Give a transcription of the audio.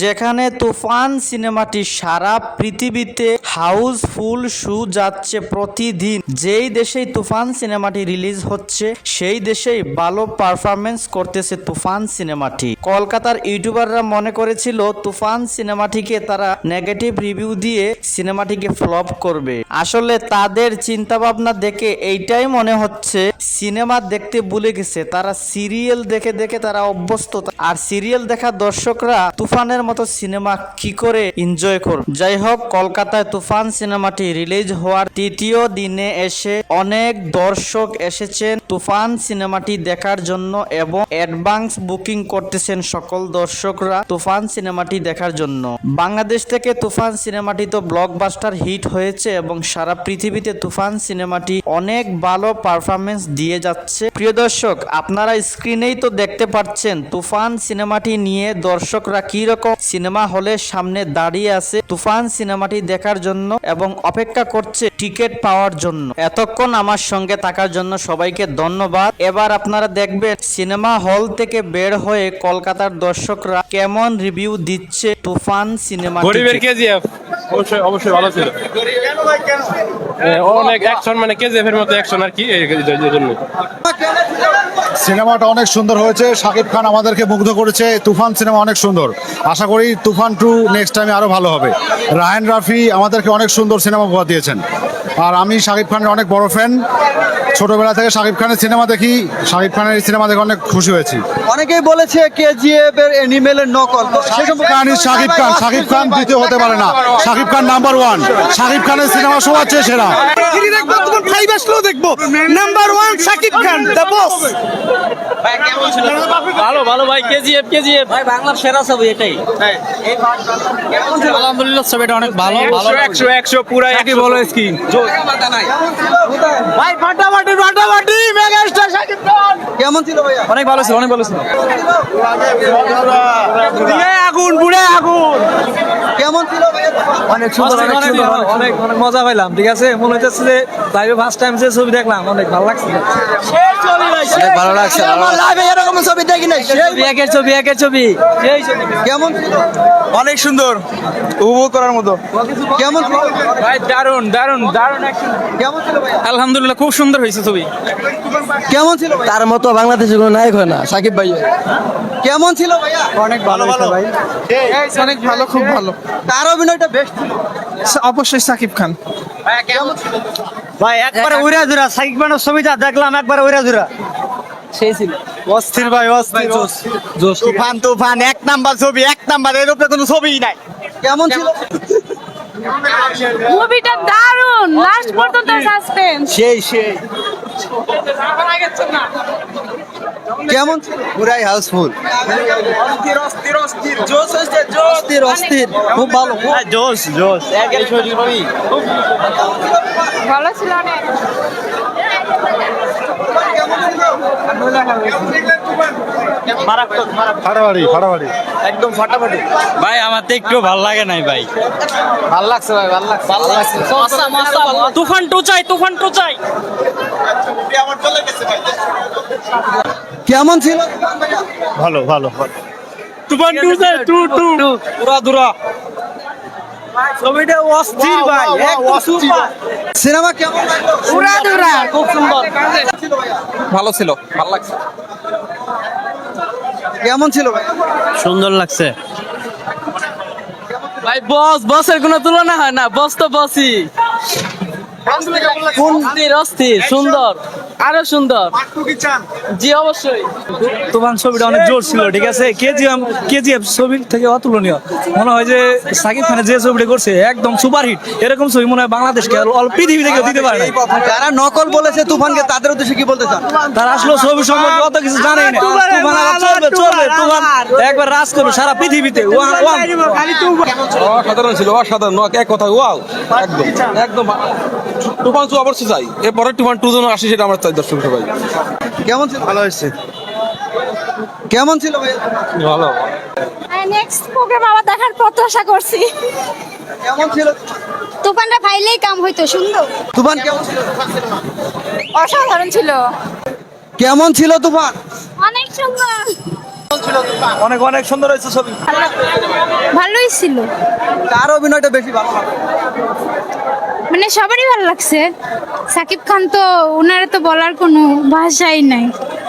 যেখানে তুফান সিনেমাটি সারা পৃথিবীতে হাউসফুল শু যাচ্ছে প্রতিদিন। যেই দেশেই তুফান সিনেমাটি রিলিজ হচ্ছে, সেই দেশেই ভালো পারফরমেন্স করতেছে তুফান সিনেমাটি। কলকাতার ইউটিউবাররা মনে করেছিল, তুফান সিনেমাটিকে তারা নেগেটিভ রিভিউ দিয়ে সিনেমাটিকে ফ্লপ করবে। আসলে তাদের চিন্তা ভাবনা দেখে এইটাই মনে হচ্ছে, সিনেমা দেখতে ভুলে গেছে, তারা সিরিয়াল দেখে দেখে তারা অভ্যস্ত। আর সিরিয়াল দেখা দর্শকরা তুফানের মতো সিনেমা কি করে এনজয় করবে? যাই হোক কলকাতায় তুফান সিনেমাটি রিলিজ হওয়ার তৃতীয় দিনে এসে অনেক দর্শক এসেছেন তুফান সিনেমাটি দেখার জন্য এবং অ্যাডভান্স বুকিং করতেছেন সকল দর্শকরা তুফান সিনেমাটি দেখার জন্য। বাংলাদেশ থেকে তুফান সিনেমাটি তো ব্লকবাস্টার হিট হয়েছে এবং সারা পৃথিবীতে তুফান সিনেমাটি অনেক ভালো পারফরমেন্স দিয়ে যাচ্ছে। প্রিয় দর্শক, আপনারা স্ক্রিনেই তো দেখতে পাচ্ছেন তুফান সিনেমাটি নিয়ে দর্শকরা কি রকম সিনেমা হলের সামনে দাঁড়িয়ে আছে তুফান সিনেমাটি দেখার জন্য এবং অপেক্ষা করছে টিকিট পাওয়ার জন্য। এতক্ষণ আমার সঙ্গে থাকার জন্য সবাইকে ধন্যবাদ। এবার আপনারা দেখবেন সিনেমা হল থেকে বের হয়ে কলকাতার দর্শকরা কেমন রিভিউ দিচ্ছে তুফান সিনেমা গরিবের কেজিএফ। অবশ্যই অবশ্যই ভালো ছিল। অনেক অ্যাকশন মানে কেজিএফ এর মতো অ্যাকশন আর কি এই এই- এই জন্য সিনেমাটা অনেক সুন্দর হয়েছে। শাকিব খান আমাদেরকে মুগ্ধ করেছে। তুফান সিনেমা অনেক সুন্দর। আশা করি তুফান টু নেক্সট টাইমে আরও ভালো হবে। রায়ন রাফি আমাদেরকে অনেক সুন্দর সিনেমা উপহার দিয়েছেন। আর আমি শাকিব খানের অনেক বড় ফ্যান ছোটবেলা থেকে শাকিব খানের সিনেমা দেখি। শাকিব খানের সিনেমা দেখে অনেক খুশি হয়েছি। অনেকেই বলেছে কেজিএফ এর অ্যানিমেলের নকল শাকিব খান শাকিব খান দ্বিতীয় হতে পারে না। শাকিব খান নাম্বার ওয়ান শাকিব খানের সিনেমা সবার চেয়ে সেরা তখন ফাইভ আসলেও দেখব। Number one Shakib Khan the boss ভালো ভালো ভাই কেজিএফ কেজিএফ ভাই বাংলার সেরা ছবি এটাই। আলহামদুলিল্লাহ ছবিটা অনেক ভালো ভালো একশো একশো পুরা একই বলো কি ভাই ফাটাফাটি ফাটাফাটি মেগা স্টার শাকিব খান। কেমন ছিল ভাইয়া? অনেক ভালো ছিল অনেক ভালো ছিল। আগুন পুরে আগুন। কেমন ছিল অনেক সুন্দর অনেক সুন্দর অনেক অনেক মজা পাইলাম ঠিক আছে? মনে হচ্ছে যে লাইভে ফার্স্ট টাইম যে ছবি দেখলাম অনেক ভালো লাগছে। ভালো লাগছে আমার লাইভে এরকম ছবি দেখি নাই সেই একের ছবি একের ছবি সেই ছবি। কেমন ছিল? অনেক সুন্দর উপভোগ করার মতো। কেমন ভাই দারুণ দারুণ দারুণ কেমন ছিল ভাইয়া আলহামদুলিল্লাহ খুব সুন্দর হয়েছে ছবি। কেমন ছিল তার মতো বাংলাদেশে কোনো নায়ক হয় না সাকিব ভাই কেমন ছিল ভাইয়া? অনেক ভালো ভালো। ভাই। অনেক ভালো খুব ভালো। তার অভিনয়টা বেস্ট ছিল। অবশ্যই সাকিব খান। ভাই একবারে উড়া জুরা সাকিব খানের ছবিটা দেখলাম একবারে উড়া জুরা সেই ছিল। অস্থির ভাই অস্থির জোশ তুফান তুফান এক নাম্বার ছবি এক নাম্বার এর উপরে কোনো ছবিই নাই। কেমন ছিল? মুভিটা দারুণ লাস্ট পর্যন্ত সাসপেন্স সেই সেই। কেমন? পুরাই হাউসফুল। অস্থির অস্থির। খুব ভালো জোশ জোশ। ভালো ছিল অনেক। ফাটাফাটি ফাটাফাটি। একদম ফাটাফাটি। ভাই আমার তো একটু ভালো লাগে নাই ভাই। ভালো লাগছে ভাই ভালো লাগছে। ভালো লাগছে। তুফান টু চাই তুফান টু চাই কেমন ছিল? ভালো ভালো তুফান টু চাই টু টু। পুরা দুরা। ছবিটা অস্থির ভাই একদম সিনেমা কেমন? লাগল দুরা খুব সুন্দর। ভালো ছিল ভালো লাগছে। কেমন ছিল ভাই? সুন্দর লাগছে। ভাই, বস, বসের কোনো তুলনা হয় না। বস তো বসই। অস্থির অস্থির সুন্দর আরও সুন্দর। জি অবশ্যই। তুফান ছবিটা অনেক জোর ছিল ঠিক আছে? কেজিএম কেজিএফ ছবির থেকে অতুলনীয়। মনে হয় যে সাকিব খানের যে ছবিটা করছে একদম সুপারহিট। এরকম ছবি মনে হয় বাংলাদেশকে আর অল পৃথিবী থেকে দিতে পারে যারা নকল বলেছে তুফানকে তাদের উদ্দেশ্যে কি বলতে চান? তারা আসলে ছবি সম্পর্কে অত কিছু জানেই না। তুফান চলবে চলবে তুফান। একবার রাজ করবে সারা পৃথিবীতে। One one. অসাধারণ ছিল অসাধারণ। এক কথা ওয়াও। একদম একদম। তুফান টু অবশ্যই চাই। এরপরে তুফান টু যেন আসে সেটা আমার চাই দর্শক সবাই। কেমন ছিল? ভালো হয়েছে। কেমন ছিল ভাইয়া ভালো। নেক্সট প্রোগ্রাম আবার দেখার প্রত্যাশা করছি। কেমন ছিল? তুফানটা ফাইলেই কাম হইতো সুন্দর। তুফান কেমন ছিল? অসাধারণ ছিল। কেমন ছিল তুফান? অনেক সুন্দর। অনেক অনেক সুন্দর হয়েছে ছবি। ভালোই ছিল। তার অভিনয়টা বেশি ভালো মানে সবারই ভালো লাগছে। সাকিব খান তো ওনারা তো বলার কোনো ভাষাই নাই।